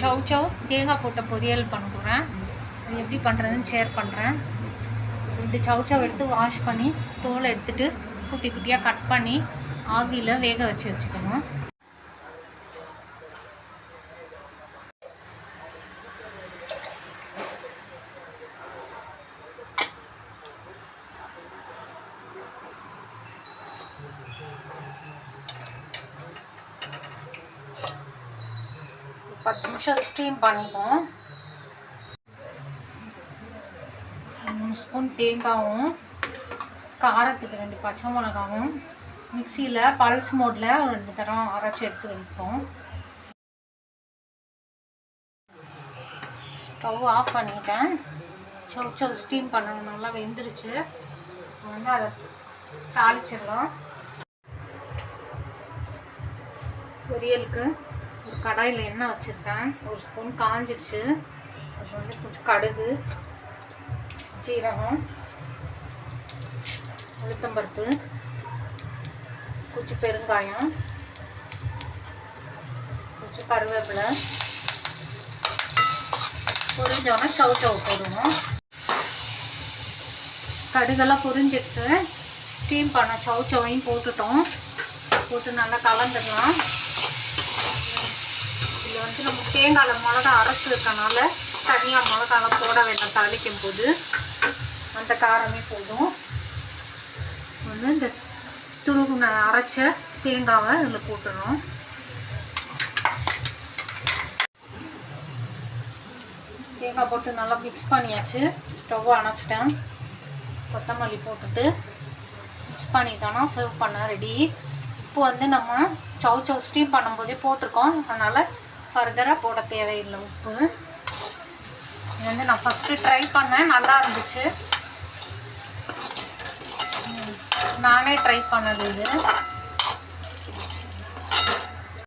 சவ் சவ் தேங்காய் போட்ட பொரியல் பண்ண போகிறேன் அது எப்படி பண்ணுறதுன்னு ஷேர் பண்ணுறேன் ரெண்டு சவ் சவ் எடுத்து வாஷ் பண்ணி தோலை எடுத்துகிட்டு குட்டி குட்டியாக கட் பண்ணி ஆவியில் வேக வச்சு வச்சுக்கணும். பத்து நிமிஷம் ஸ்டீம் பண்ணிப்போம். மூணு ஸ்பூன் தேங்காயும் காரத்துக்கு ரெண்டு பச்சை மிளகாவும் மிக்சியில் பல்ஸ் மோடில் ரெண்டு தரம் அரைச்சி எடுத்து வைப்போம் ஸ்டவ் ஆஃப் பண்ணிட்டேன். சவு சவு ஸ்டீம் பண்ணது நல்லா வெந்துருச்சு. வந்து அதை தாளிச்சிடலாம். பொரியலுக்கு ஒரு கடாயில் எண்ணெய் வச்சுருக்கேன். ஒரு ஸ்பூன் காஞ்சிடுச்சு. அது வந்து கொஞ்சம் கடுகு சீரகம் உளுத்தம்பருப்பு கொஞ்சம் பெருங்காயம் கொஞ்சம் கருவேப்பிலை. பொரிஞ்சோன்னா சவு சவு போடுவோம். கடுகெல்லாம் பொரிஞ்சிட்டு ஸ்டீம் பண்ண சவு சவையும் போட்டுட்டோம். போட்டு நல்லா கலந்துக்கலாம் வந்து நம்ம தேங்காயில் மிளகா அரைச்சி இருக்கனால தனியாக மிளகாலாம் போட வேண்டாம் தாளிக்கும் போது. அந்த காரமே போதும். வந்து இந்த துருகுன அரைச்ச தேங்காவை இதில் போட்டுடணும் தேங்காய் போட்டு நல்லா மிக்ஸ் பண்ணியாச்சு. ஸ்டவ் அணைச்சிட்டேன். கொத்தமல்லி போட்டுட்டு மிக்ஸ் பண்ணிட்டோன்னா சர்வ் பண்ண ரெடி இப்போ வந்து நம்ம சவு சவு ஸ்டீம் பண்ணும்போதே போட்டிருக்கோம். அதனால் ஃபர்தராக போட தேவையில்லை உப்பு. இது வந்து நான் ஃபஸ்ட்டு ட்ரை பண்ணேன் நல்லா இருந்துச்சு. நானே ட்ரை பண்ணது இது.